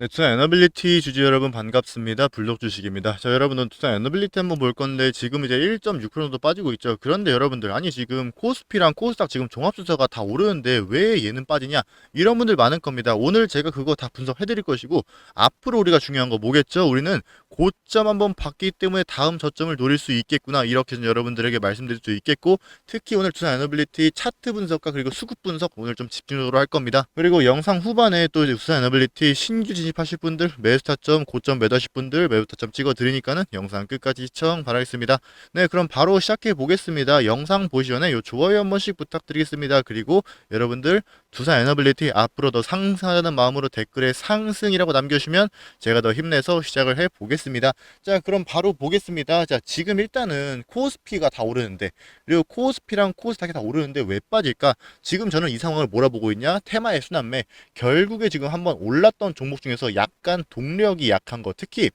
네, 투자 에너빌리티 주주 여러분 반갑습니다. 불독 주식입니다. 자, 여러분은 투자 에너빌리티 한번 볼 건데 지금 이제 1.6% 정도 빠지고 있죠. 그런데 여러분들 아니 지금 코스피랑 코스닥 지금 종합주사가 다 오르는데 왜 얘는 빠지냐? 이런 분들 많을 겁니다. 오늘 제가 그거 다 분석해 드릴 것이고 앞으로 우리가 중요한 거 뭐겠죠? 우리는 고점 한번 봤기 때문에 다음 저점을 노릴 수 있겠구나. 이렇게 좀 여러분들에게 말씀드릴 수 있겠고 특히 오늘 투자 에너빌리티 차트 분석과 그리고 수급 분석 오늘 좀 집중적으로 할 겁니다. 그리고 영상 후반에 또 투자 에너빌리티 신규 진입하실 분들 매수 타점 고점 매도하실 분들 매수 타점 찍어 드리니까는 영상 끝까지 시청 바라겠습니다. 네, 그럼 바로 시작해 보겠습니다. 영상 보시 전에 요 좋아요 한 번씩 부탁드리겠습니다. 그리고 여러분들 투자 에너빌리티 앞으로 더 상승하는 마음으로 댓글에 상승이라고 남겨주시면 제가 더 힘내서 시작을 해 보겠습니다. 자, 그럼 바로 보겠습니다. 자, 지금 일단은 코스피가 다 오르는데 그리고 코스피랑 코스닥이 다 오르는데 왜 빠질까? 지금 저는 이 상황을 몰아보고 있냐? 테마의 순환매. 결국에 지금 한번 올랐던 종목 중에서 약간 동력이 약한 거. 특히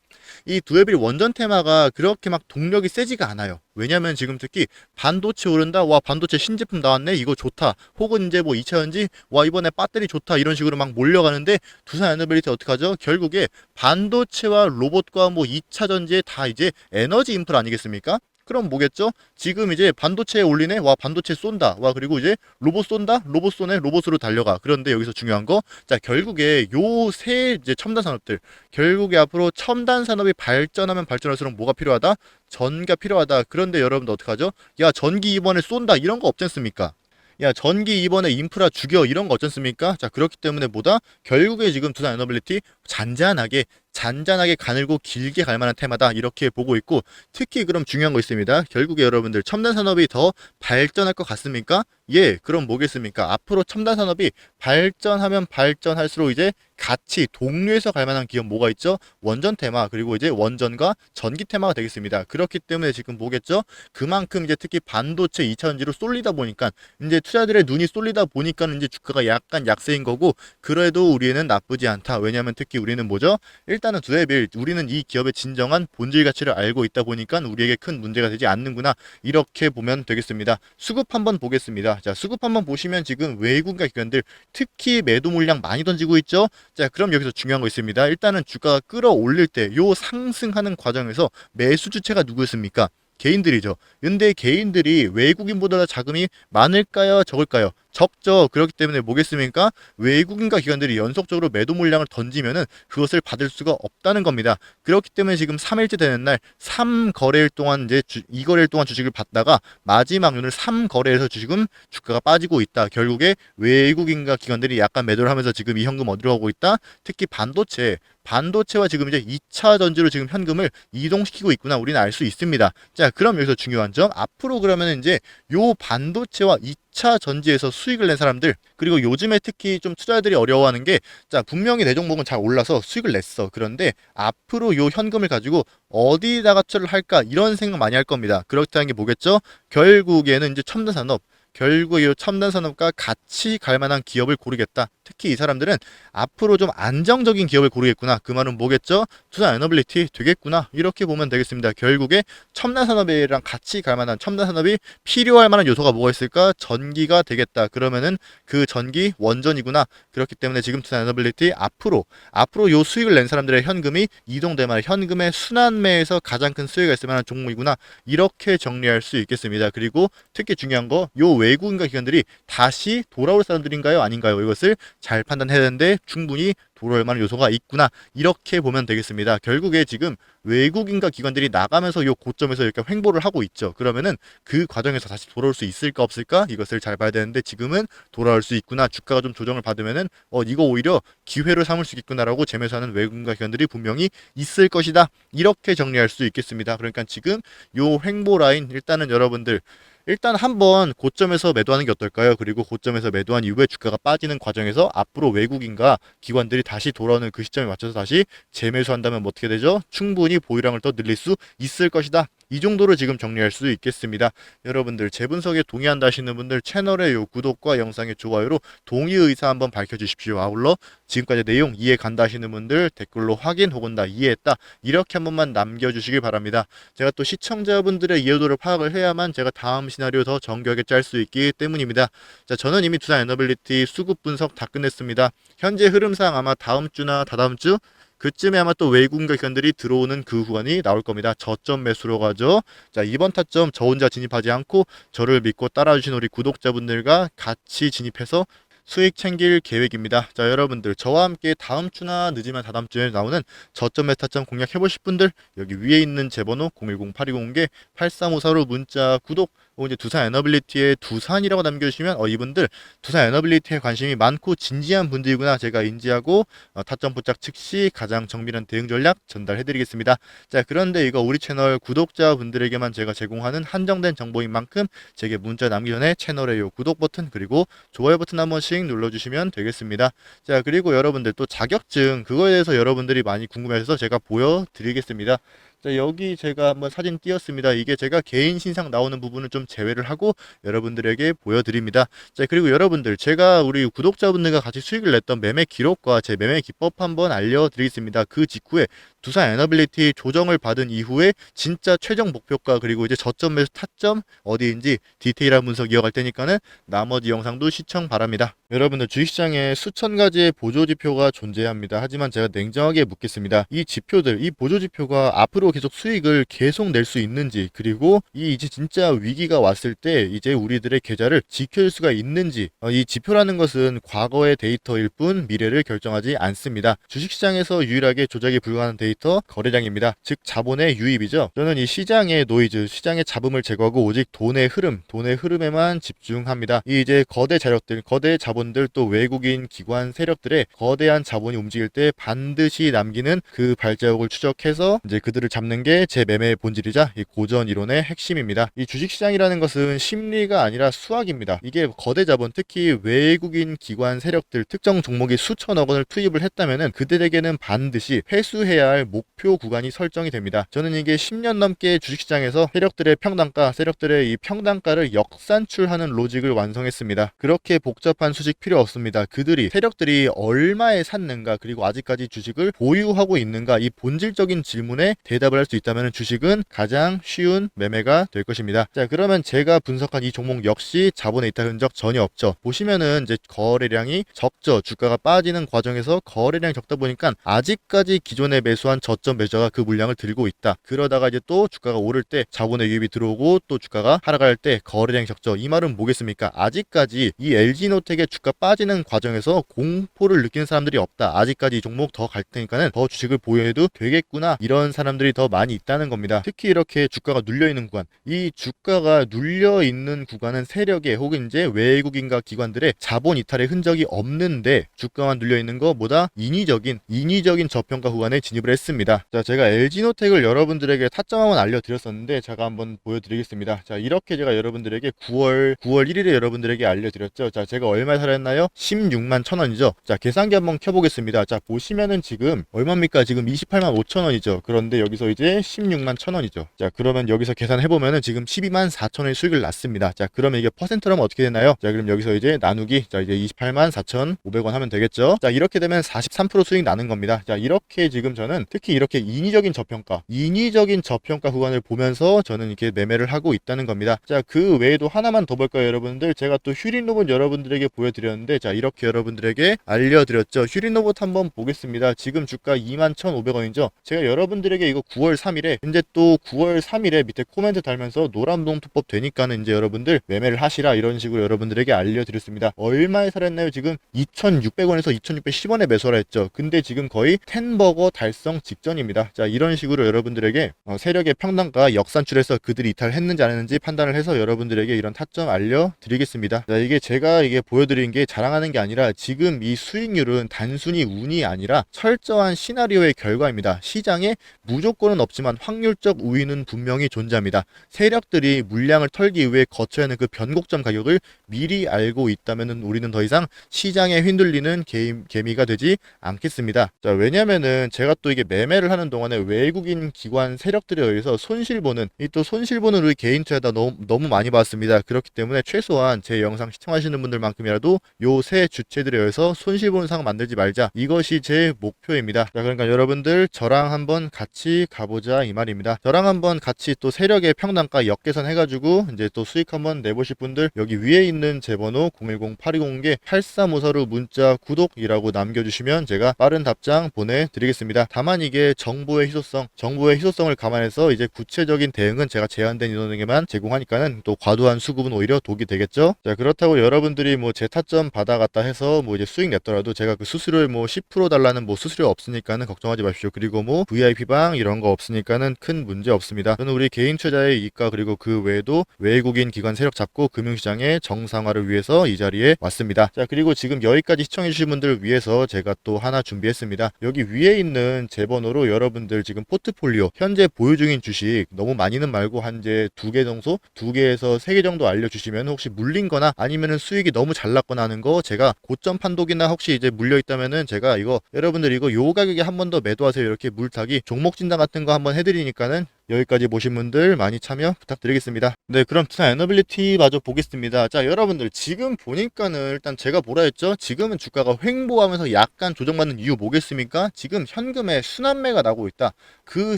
이 두에빌 원전 테마가 그렇게 막 동력이 세지가 않아요. 왜냐면 지금 특히 반도체 오른다. 와, 반도체 신제품 나왔네. 이거 좋다. 혹은 이제 뭐 2차전지 와, 이번에 배터리 좋다. 이런 식으로 막 몰려가는데 두산 에너빌리티 어떡하죠? 결국에 반도체와 로봇과 뭐 2차 전지에 다 이제 에너지 인프라 아니겠습니까? 그럼 뭐겠죠? 지금 이제 반도체에 올리네? 와, 반도체 쏜다. 와, 그리고 이제 로봇 쏜다? 로봇 쏘네? 로봇으로 달려가. 그런데 여기서 중요한 거, 자, 결국에 요 세 이제 첨단 산업들, 결국에 앞으로 첨단 산업이 발전하면 발전할수록 뭐가 필요하다? 전기가 필요하다. 그런데 여러분들 어떡하죠? 야, 전기 이번에 쏜다. 이런 거 없지 않습니까? 야 전기 이번에 인프라 죽여 이런 거 어쩌습니까? 자 그렇기 때문에 보다 결국에 지금 두산 에너빌리티 잔잔하게 잔잔하게 가늘고 길게 갈 만한 테마다 이렇게 보고 있고 특히 그럼 중요한 거 있습니다. 결국에 여러분들 첨단 산업이 더 발전할 것 같습니까? 예, 그럼 뭐겠습니까? 앞으로 첨단 산업이 발전하면 발전할수록 이제 같이 동료에서 갈 만한 기업 뭐가 있죠? 원전 테마 그리고 이제 원전과 전기 테마가 되겠습니다. 그렇기 때문에 지금 뭐겠죠? 그만큼 이제 특히 반도체 2차전지로 쏠리다 보니까 이제 투자들의 눈이 쏠리다 보니까는 이제 주가가 약간 약세인 거고 그래도 우리는 나쁘지 않다. 왜냐하면 특히 우리는 뭐죠? 일단 은 두에빌 우리는 이 기업의 진정한 본질 가치를 알고 있다 보니까 우리에게 큰 문제가 되지 않는구나 이렇게 보면 되겠습니다. 수급 한번 보겠습니다. 자 수급 한번 보시면 지금 외국인과 기관들 특히 매도 물량 많이 던지고 있죠. 자, 그럼 여기서 중요한 거 있습니다. 일단은 주가가 끌어올릴 때 요 상승하는 과정에서 매수 주체가 누구였습니까? 개인들이죠. 근데 개인들이 외국인보다 자금이 많을까요? 적을까요? 적죠. 그렇기 때문에 뭐겠습니까? 외국인과 기관들이 연속적으로 매도 물량을 던지면은 그것을 받을 수가 없다는 겁니다. 그렇기 때문에 지금 3일째 되는 날 3거래일 동안 이제 주, 2거래일 동안 주식을 받다가 마지막 오늘 3거래에서 지금 주가가 빠지고 있다. 결국에 외국인과 기관들이 약간 매도를 하면서 지금 이 현금 어디로 가고 있다? 특히 반도체 반도체와 지금 이제 2차 전지로 지금 현금을 이동시키고 있구나 우리는 알 수 있습니다. 자, 그럼 여기서 중요한 점 앞으로 그러면 이제 요 반도체와 2차 전지에서 수익을 낸 사람들 그리고 요즘에 특히 좀 투자들이 어려워하는 게 자, 분명히 내 종목은 잘 올라서 수익을 냈어. 그런데 앞으로 요 현금을 가지고 어디다가 투자를 할까 이런 생각 많이 할 겁니다. 그렇다는 게 뭐겠죠? 결국에는 이제 첨단 산업 결국 이 첨단 산업과 같이 갈 만한 기업을 고르겠다. 특히 이 사람들은 앞으로 좀 안정적인 기업을 고르겠구나. 그 말은 뭐겠죠? 투자 에너빌리티 되겠구나. 이렇게 보면 되겠습니다. 결국에 첨단 산업이랑 같이 갈 만한 첨단 산업이 필요할 만한 요소가 뭐가 있을까? 전기가 되겠다. 그러면은 그 전기 원전이구나. 그렇기 때문에 지금 투자 에너빌리티 앞으로 앞으로 요 수익을 낸 사람들의 현금이 이동될 만한 현금의 순환매에서 가장 큰 수익이 있을 만한 종목이구나. 이렇게 정리할 수 있겠습니다. 그리고 특히 중요한 거 요 외국인과 기관들이 다시 돌아올 사람들인가요? 아닌가요? 이것을 잘 판단해야 되는데 충분히 돌아올 만한 요소가 있구나. 이렇게 보면 되겠습니다. 결국에 지금 외국인과 기관들이 나가면서 요 고점에서 이렇게 횡보를 하고 있죠. 그러면은 그 과정에서 다시 돌아올 수 있을까 없을까? 이것을 잘 봐야 되는데 지금은 돌아올 수 있구나. 주가가 좀 조정을 받으면은 어 이거 오히려 기회로 삼을 수 있구나라고 재매수하는 외국인과 기관들이 분명히 있을 것이다. 이렇게 정리할 수 있겠습니다. 그러니까 지금 요 횡보 라인 일단은 여러분들 일단 한번 고점에서 매도하는 게 어떨까요? 그리고 고점에서 매도한 이후에 주가가 빠지는 과정에서 앞으로 외국인과 기관들이 다시 돌아오는 그 시점에 맞춰서 다시 재매수한다면 뭐 어떻게 되죠? 충분히 보유량을 더 늘릴 수 있을 것이다. 이 정도로 지금 정리할 수 있겠습니다. 여러분들 제 분석에 동의한다 하시는 분들 채널의 요 구독과 영상의 좋아요로 동의 의사 한번 밝혀주십시오. 아울러 지금까지 내용 이해 간다 하시는 분들 댓글로 확인 혹은 다 이해했다 이렇게 한 번만 남겨주시길 바랍니다. 제가 또 시청자분들의 이해도를 파악을 해야만 제가 다음 시나리오 더 정교하게 짤 수 있기 때문입니다. 자 저는 이미 두산 에너빌리티 수급 분석 다 끝냈습니다. 현재 흐름상 아마 다음 주나 다다음 주 그쯤에 아마 또 외국인과 기관들이 들어오는 그 구간이 나올 겁니다. 저점 매수로 가죠. 자, 이번 타점 저 혼자 진입하지 않고 저를 믿고 따라주신 우리 구독자분들과 같이 진입해서 수익 챙길 계획입니다. 자, 여러분들 저와 함께 다음 주나 늦으면 다다음 주에 나오는 저점 메타점 공략 해 보실 분들 여기 위에 있는 제 번호 010-8201-8354로 문자 구독 혹은 이제 두산 에너빌리티의 두산이라고 남겨주시면 어 이분들 두산 에너빌리티에 관심이 많고 진지한 분들이구나 제가 인지하고 어, 타점 포착 즉시 가장 정밀한 대응 전략 전달해드리겠습니다. 자 그런데 이거 우리 채널 구독자분들에게만 제가 제공하는 한정된 정보인 만큼 제게 문자 남기 전에 채널의 요 구독 버튼 그리고 좋아요 버튼 한 번씩 눌러주시면 되겠습니다. 자 그리고 여러분들 또 자격증 그거에 대해서 여러분들이 많이 궁금해서 제가 보여드리겠습니다. 자, 여기 제가 한번 사진 띄었습니다. 이게 제가 개인 신상 나오는 부분은 좀 제외를 하고 여러분들에게 보여드립니다. 자, 그리고 여러분들 제가 우리 구독자분들과 같이 수익을 냈던 매매 기록과 제 매매 기법 한번 알려드리겠습니다. 그 직후에 두산 에너빌리티 조정을 받은 이후에 진짜 최종 목표가 그리고 이제 저점 매수 타점 어디인지 디테일한 분석 이어갈 테니까는 나머지 영상도 시청 바랍니다. 여러분들 주식시장에 수천 가지의 보조 지표가 존재합니다. 하지만 제가 냉정하게 묻겠습니다. 이 지표들, 이 보조 지표가 앞으로 계속 수익을 계속 낼 수 있는지 그리고 이 이제 진짜 위기가 왔을 때 이제 우리들의 계좌를 지켜줄 수가 있는지 어, 이 지표라는 것은 과거의 데이터일 뿐 미래를 결정하지 않습니다. 주식시장에서 유일하게 조작이 불가능한 데이터 거래량입니다. 즉 자본의 유입이죠. 저는 이 시장의 노이즈, 시장의 잡음을 제거하고 오직 돈의 흐름, 돈의 흐름에만 집중합니다. 이 이제 거대 자력들, 거대 자본들 또 외국인 기관 세력들의 거대한 자본이 움직일 때 반드시 남기는 그 발자국을 추적해서 이제 그들을 잡는 게 제 매매의 본질이자 이 고전 이론의 핵심입니다. 이 주식시장이라는 것은 심리가 아니라 수학입니다. 이게 거대 자본, 특히 외국인 기관 세력들 특정 종목이 수천억 원을 투입을 했다면은 그들에게는 반드시 회수해야 할 목표 구간이 설정이 됩니다. 저는 이게 10년 넘게 주식시장에서 세력들의 평단가, 세력들의 이 평단가를 역산출하는 로직을 완성했습니다. 그렇게 복잡한 수직 필요 없습니다. 그들이 세력들이 얼마에 샀는가 그리고 아직까지 주식을 보유하고 있는가 이 본질적인 질문에 대답을 할 수 있다면 주식은 가장 쉬운 매매가 될 것입니다. 자 그러면 제가 분석한 이 종목 역시 자본의 이탈 흔적 전혀 없죠. 보시면은 이제 거래량이 적죠. 주가가 빠지는 과정에서 거래량이 적다 보니까 아직까지 기존에 매수 한 저점 매저가 그 물량을 들고 있다. 그러다가 이제 또 주가가 오를 때 자본의 유입이 들어오고 또 주가가 하락할 때 거래량이 적죠. 이 말은 뭐겠습니까? 아직까지 이 LG노텍의 주가 빠지는 과정에서 공포를 느끼는 사람들이 없다. 아직까지 이 종목 더 갈 테니까는 더 주식을 보유해도 되겠구나. 이런 사람들이 더 많이 있다는 겁니다. 특히 이렇게 주가가 눌려 있는 구간, 이 주가가 눌려 있는 구간은 세력의 혹은 이제 외국인과 기관들의 자본 이탈의 흔적이 없는데 주가만 눌려 있는 것보다 인위적인 인위적인 저평가 구간에 진입을 했습니다. 자, 제가 LG노텍을 여러분들에게 타점 한번 알려드렸었는데 제가 한번 보여드리겠습니다. 자, 이렇게 제가 여러분들에게 9월 9월 1일에 여러분들에게 알려드렸죠. 자, 제가 얼마에 살았나요? 16만 천 원이죠. 자, 계산기 한번 켜보겠습니다. 자, 보시면은 지금 얼마입니까? 지금 28만 5천 원이죠. 그런데 여기서 이제 16만 천 원이죠. 자, 그러면 여기서 계산해보면은 지금 12만 4천 원의 수익을 났습니다. 자, 그러면 이게 퍼센트라면 어떻게 되나요? 자, 그럼 여기서 이제 나누기, 자, 이제 28만 4천 500원 하면 되겠죠. 자, 이렇게 되면 43% 수익 나는 겁니다. 자, 이렇게 지금 저는 특히 이렇게 인위적인 저평가, 인위적인 저평가 구간을 보면서 저는 이렇게 매매를 하고 있다는 겁니다. 자, 그 외에도 하나만 더 볼까요, 여러분들? 제가 또 휴린 로봇 여러분들에게 보여드렸는데, 자, 이렇게 여러분들에게 알려드렸죠. 휴린 로봇 한번 보겠습니다. 지금 주가 21,500원이죠. 제가 여러분들에게 이거 9월 3일에, 이제 또 9월 3일에 밑에 코멘트 달면서 노란봉 투법 되니까는 이제 여러분들 매매를 하시라 이런 식으로 여러분들에게 알려드렸습니다. 얼마에 살았나요? 지금 2,600원에서 2,610원에 매수를 했죠. 근데 지금 거의 텐버거 달성 직전입니다. 자, 이런 식으로 여러분들에게 어, 세력의 평단가 역산출해서 그들이 이탈했는지 안 했는지 판단을 해서 여러분들에게 이런 타점 알려드리겠습니다. 자, 이게 제가 이게 보여드린 게 자랑하는 게 아니라 지금 이 수익률은 단순히 운이 아니라 철저한 시나리오의 결과입니다. 시장에 무조건은 없지만 확률적 우위는 분명히 존재합니다. 세력들이 물량을 털기 위해 거쳐야 하는 그 변곡점 가격을 미리 알고 있다면 우리는 더 이상 시장에 휘둘리는 개, 개미가 되지 않겠습니다. 자, 왜냐면은 제가 또 이게 매매를 하는 동안에 외국인 기관 세력들에 의해서 손실 보는 이 또 손실 보는 우리 개인 투자다 너무 너무 많이 봤습니다. 그렇기 때문에 최소한 제 영상 시청하시는 분들만큼이라도 요 세 주체들에 의해서 손실 보는 상황 만들지 말자. 이것이 제 목표입니다. 자, 그러니까 여러분들 저랑 한번 같이 가보자 이 말입니다. 저랑 한번 같이 또 세력의 평단가 역계산 해가지고 이제 또 수익 한번 내보실 분들 여기 위에 있는 제 번호 010-8201개 8354로 문자 구독이라고 남겨주시면 제가 빠른 답장 보내드리겠습니다. 다만 이게 정보의 희소성, 정보의 희소성을 감안해서 이제 구체적인 대응은 제가 제한된 인원에게만 제공하니까는 또 과도한 수급은 오히려 독이 되겠죠. 자 그렇다고 여러분들이 뭐 제 타점 받아갔다 해서 뭐 이제 수익 냈더라도 제가 그 수수료를 뭐 10% 달라는 뭐 수수료 없으니까는 걱정하지 마십시오. 그리고 뭐 VIP 방 이런 거 없으니까는 큰 문제 없습니다. 저는 우리 개인 투자의 이익과 그리고 그 외에도 외국인 기관 세력 잡고 금융시장의 정상화를 위해서 이 자리에 왔습니다. 자 그리고 지금 여기까지 시청해주신 분들 위해서 제가 또 하나 준비했습니다. 여기 위에 있는 제 번호로 여러분들 지금 포트폴리오 현재 보유 중인 주식 너무 많이는 말고 한 이제 두 개 정도? 두 개에서 세 개 정도 알려주시면 혹시 물린 거나 아니면은 수익이 너무 잘 났거나 하는 거 제가 고점 판독이나 혹시 이제 물려 있다면은 제가 이거 여러분들 이거 요 가격에 한 번 더 매도하세요. 이렇게 물타기 종목 진단 같은 거 한번 해드리니까는 여기까지 보신 분들 많이 참여 부탁드리겠습니다. 네, 그럼 투자 에너빌리티 마저 보겠습니다. 자, 여러분들 지금 보니까는 일단 제가 뭐라 했죠? 지금은 주가가 횡보하면서 약간 조정받는 이유 뭐겠습니까? 지금 현금에 순환매가 나오고 있다. 그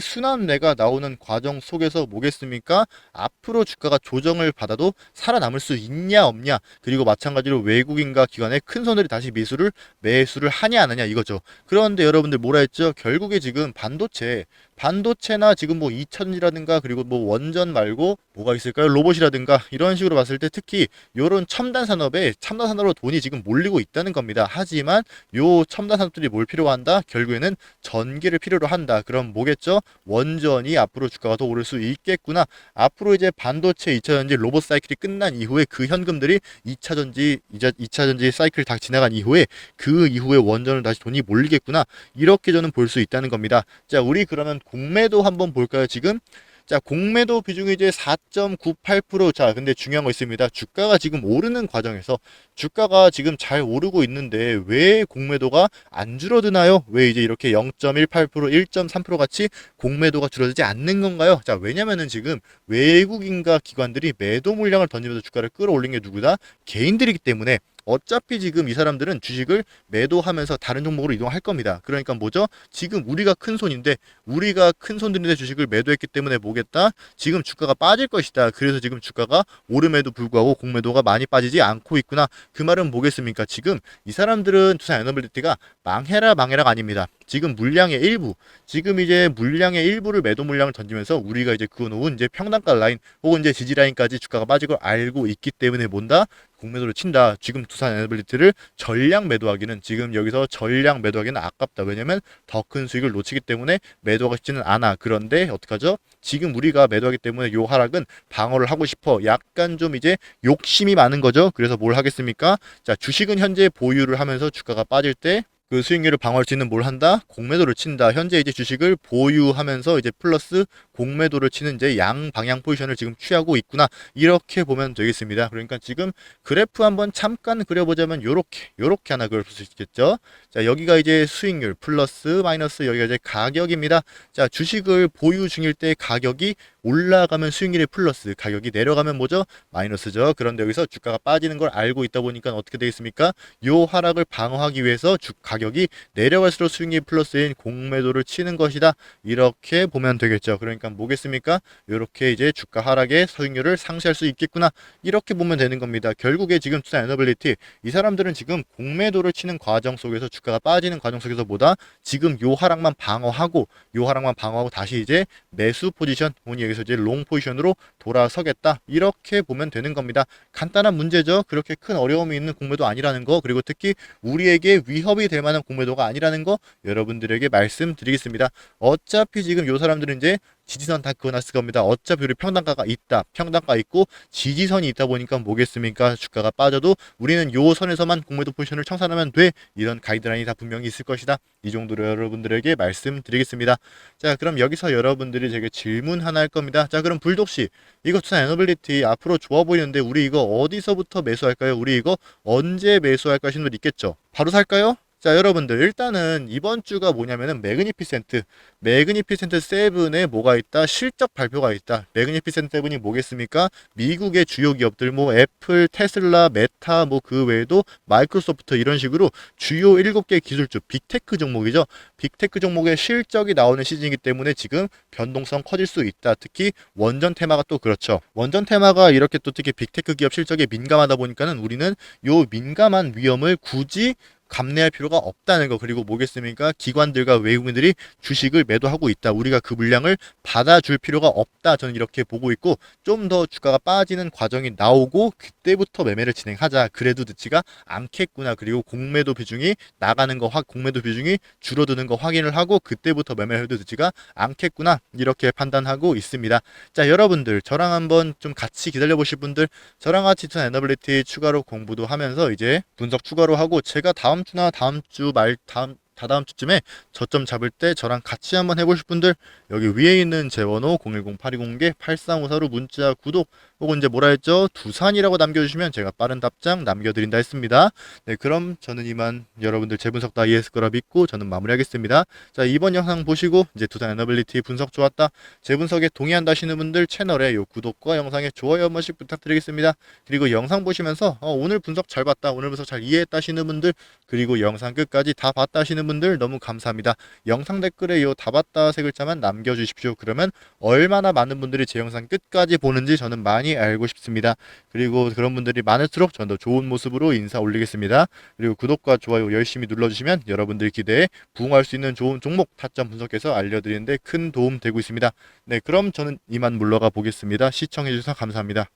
순환매가 나오는 과정 속에서 뭐겠습니까? 앞으로 주가가 조정을 받아도 살아남을 수 있냐 없냐 그리고 마찬가지로 외국인과 기관의 큰 손들이 다시 미수를 매수를 하냐 안 하냐 이거죠. 그런데 여러분들 뭐라 했죠? 결국에 지금 반도체 반도체나 지금 뭐 2000이라든가 그리고 뭐 원전 말고 뭐가 있을까요? 로봇이라든가 이런 식으로 봤을 때 특히 요런 첨단 산업에 첨단 산업으로 돈이 지금 몰리고 있다는 겁니다. 하지만 요 첨단 산업들이 뭘 필요로 한다? 결국에는 전기를 필요로 한다. 그럼 뭐겠죠? 원전이 앞으로 주가가 더 오를 수 있겠구나. 앞으로 이제 반도체 2차 전지 로봇 사이클이 끝난 이후에 그 현금들이 2차 전지 이제 2차 전지 사이클 다 지나간 이후에 그 이후에 원전을 다시 돈이 몰리겠구나. 이렇게 저는 볼 수 있다는 겁니다. 자, 우리 그러면 공매도 한번 볼까요? 지금 자, 공매도 비중이 이제 4.98%. 자, 근데 중요한 거 있습니다. 주가가 지금 오르는 과정에서 주가가 지금 잘 오르고 있는데 왜 공매도가 안 줄어드나요? 왜 이제 이렇게 0.18%, 1.3% 같이 공매도가 줄어들지 않는 건가요? 자, 왜냐면은 지금 외국인과 기관들이 매도 물량을 던지면서 주가를 끌어올린 게 누구다? 개인들이기 때문에 어차피 지금 이 사람들은 주식을 매도하면서 다른 종목으로 이동할 겁니다. 그러니까 뭐죠? 지금 우리가 큰 손인데 우리가 큰 손들인데 주식을 매도했기 때문에 뭐겠다? 지금 주가가 빠질 것이다. 그래서 지금 주가가 오름에도 불구하고 공매도가 많이 빠지지 않고 있구나. 그 말은 뭐겠습니까? 지금 이 사람들은 투자 에너빌리티가 망해라 망해라가 아닙니다. 지금 물량의 일부, 지금 이제 물량의 일부를 매도 물량을 던지면서 우리가 이제 그어놓은 이제 평단가 라인 혹은 이제 지지 라인까지 주가가 빠질 걸 알고 있기 때문에 뭔다? 공매도를 친다. 지금 두산 에너빌리티를 전량 매도하기는 지금 여기서 전량 매도하기는 아깝다. 왜냐면 더 큰 수익을 놓치기 때문에 매도가 쉽지는 않아. 그런데 어떡하죠? 지금 우리가 매도하기 때문에 요 하락은 방어를 하고 싶어. 약간 좀 이제 욕심이 많은 거죠. 그래서 뭘 하겠습니까? 자, 주식은 현재 보유를 하면서 주가가 빠질 때 그 수익률을 방어할 수 있는 뭘 한다? 공매도를 친다. 현재 이제 주식을 보유하면서 이제 플러스 공매도를 치는 이제 양 방향 포지션을 지금 취하고 있구나. 이렇게 보면 되겠습니다. 그러니까 지금 그래프 한번 잠깐 그려보자면 요렇게 요렇게 하나 그릴 수 있겠죠. 자, 여기가 이제 수익률 플러스 마이너스 여기가 이제 가격입니다. 자, 주식을 보유 중일 때 가격이 올라가면 수익률이 플러스, 가격이 내려가면 뭐죠? 마이너스죠. 그런데 여기서 주가가 빠지는 걸 알고 있다 보니까 어떻게 되겠습니까? 요 하락을 방어하기 위해서 주가 격이 내려갈수록 수익률이 플러스인 공매도를 치는 것이다. 이렇게 보면 되겠죠. 그러니까 뭐겠습니까? 이렇게 이제 주가 하락의 수익률을 상쇄할 수 있겠구나. 이렇게 보면 되는 겁니다. 결국에 지금 투자 에너빌리티 이 사람들은 지금 공매도를 치는 과정 속에서 주가가 빠지는 과정 속에서 보다 지금 요 하락만 방어하고 요 하락만 방어하고 다시 이제 매수 포지션 본이 여기서 이제 롱 포지션으로 돌아서겠다 이렇게 보면 되는 겁니다 간단한 문제죠 그렇게 큰 어려움이 있는 공매도 아니라는 거 그리고 특히 우리에게 위협이 될 만한 공매도가 아니라는 거 여러분들에게 말씀드리겠습니다 어차피 지금 요 사람들은 이제 지지선 다 그어놨을 겁니다. 어차피 우리 평단가가 있다. 평단가 있고 지지선이 있다 보니까 뭐겠습니까? 주가가 빠져도 우리는 요 선에서만 공매도 포지션을 청산하면 돼. 이런 가이드라인이 다 분명히 있을 것이다. 이 정도로 여러분들에게 말씀드리겠습니다. 자, 그럼 여기서 여러분들이 제게 질문 하나 할 겁니다. 자, 그럼 불독씨 이거 투자 에너빌리티 앞으로 좋아 보이는데 우리 이거 어디서부터 매수할까요? 우리 이거 언제 하시는 분 있겠죠? 바로 살까요? 자, 여러분들 일단은 이번 주가 뭐냐면은 매그니피센트, 매그니피센트 세븐에 뭐가 있다? 실적 발표가 있다. 매그니피센트 세븐이 뭐겠습니까? 미국의 주요 기업들 뭐 애플, 테슬라, 메타 뭐 그 외에도 마이크로소프트 이런 식으로 주요 7개 기술주 빅테크 종목이죠. 빅테크 종목의 실적이 나오는 시즌이기 때문에 지금 변동성 커질 수 있다. 특히 원전 테마가 또 그렇죠. 원전 테마가 이렇게 또 특히 빅테크 기업 실적에 민감하다 보니까는 우리는 요 민감한 위험을 굳이 감내할 필요가 없다는 거. 그리고 뭐겠습니까 기관들과 외국인들이 주식을 매도하고 있다. 우리가 그 물량을 받아줄 필요가 없다. 저는 이렇게 보고 있고 좀 더 주가가 빠지는 과정이 나오고 그때부터 매매를 진행하자. 그래도 늦지가 않겠구나. 그리고 공매도 비중이 나가는 거확 공매도 비중이 줄어드는 거 확인을 하고 그때부터 매매를 해도 늦지가 않겠구나. 이렇게 판단하고 있습니다. 자 여러분들 저랑 한번 좀 같이 기다려 보실 분들 저랑 같이 전 에너빌리티 추가로 공부도 하면서 이제 분석 추가로 하고 제가 다음 주나 다음 주 말 다음 다다음 주쯤에 저점 잡을 때 저랑 같이 한번 해보실 분들 여기 위에 있는 제 번호 010-8201 8354로 문자 구독 혹은 이제 뭐라 했죠? 두산이라고 남겨주시면 제가 빠른 답장 남겨드린다 했습니다. 네 그럼 저는 이만 여러분들 제 분석 다 이해했을 거라 믿고 저는 마무리하겠습니다. 자 이번 영상 보시고 이제 두산 에너빌리티 분석 좋았다 제 분석에 동의한다 하시는 분들 채널에 요 구독과 영상에 좋아요 한 번씩 부탁드리겠습니다. 그리고 영상 보시면서 어, 오늘 분석 잘 봤다 오늘 분석 잘 이해했다 하시는 분들 그리고 영상 끝까지 다 봤다 하시는 분들 너무 감사합니다. 영상 댓글에 요 다 봤다 세 글자만 남겨주십시오. 그러면 얼마나 많은 분들이 제 영상 끝까지 보는지 저는 많이 알고 싶습니다. 그리고 그런 분들이 많을수록 저는 더 좋은 모습으로 인사 올리겠습니다. 그리고 구독과 좋아요 열심히 눌러주시면 여러분들 기대에 부응할 수 있는 좋은 종목 타점 분석해서 알려드리는데 큰 도움 되고 있습니다. 네 그럼 저는 이만 물러가 보겠습니다. 시청해주셔서 감사합니다